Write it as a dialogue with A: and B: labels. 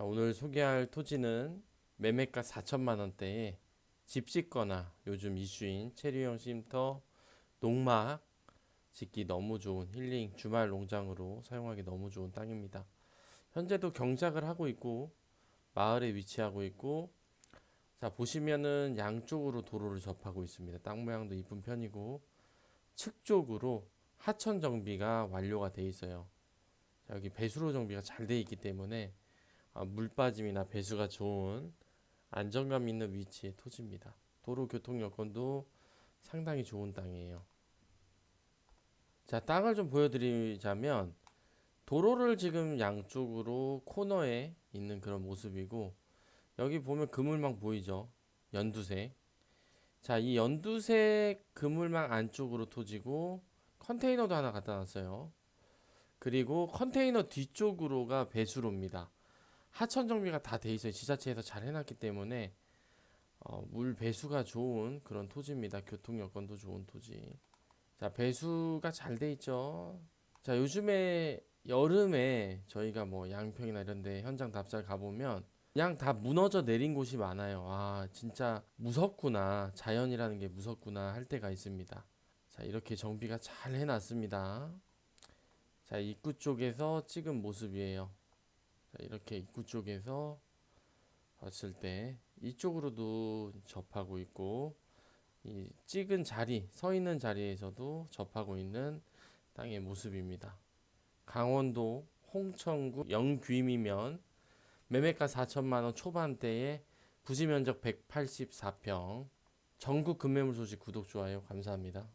A: 자, 오늘 소개할 토지는 매매가 4천만 원대에 집 짓거나 요즘 이슈인 체류형 쉼터, 농막 짓기 너무 좋은 힐링 주말 농장으로 사용하기 너무 좋은 땅입니다. 현재도 경작을 하고 있고 마을에 위치하고 있고 자 보시면은 양쪽으로 도로를 접하고 있습니다. 땅 모양도 이쁜 편이고 측 쪽으로 하천 정비가 완료가 돼 있어요. 자, 여기 배수로 정비가 잘 돼 있기 때문에 아, 물 빠짐이나 배수가 좋은 안정감 있는 위치의 토지입니다. 도로 교통 여건도 상당히 좋은 땅이에요. 자, 땅을 좀 보여드리자면 도로를 지금 양쪽으로 코너에 있는 그런 모습이고 여기 보면 그물망 보이죠? 연두색. 자, 이 연두색 그물망 안쪽으로 토지고 컨테이너도 하나 갖다 놨어요. 그리고 컨테이너 뒤쪽으로가 배수로입니다. 하천 정비가 다 돼 있어요. 지자체에서 잘 해놨기 때문에 어, 물 배수가 좋은 그런 토지입니다. 교통 여건도 좋은 토지. 자, 배수가 잘 돼 있죠. 자, 요즘에 여름에 저희가 뭐 양평이나 이런 데 현장 답사를 가보면 그냥 다 무너져 내린 곳이 많아요. 아, 진짜 무섭구나. 자연이라는 게 무섭구나 할 때가 있습니다. 자, 이렇게 정비가 잘 해놨습니다. 자, 입구 쪽에서 찍은 모습이에요. 자, 이렇게 입구 쪽에서 봤을 때 이쪽으로도 접하고 있고 이 찍은 자리, 서 있는 자리에서도 접하고 있는 땅의 모습입니다. 강원도 홍천구 영귀미면 매매가 4천만 원 초반대에 부지 면적 184평 전국 급매물 소식 구독 좋아요 감사합니다.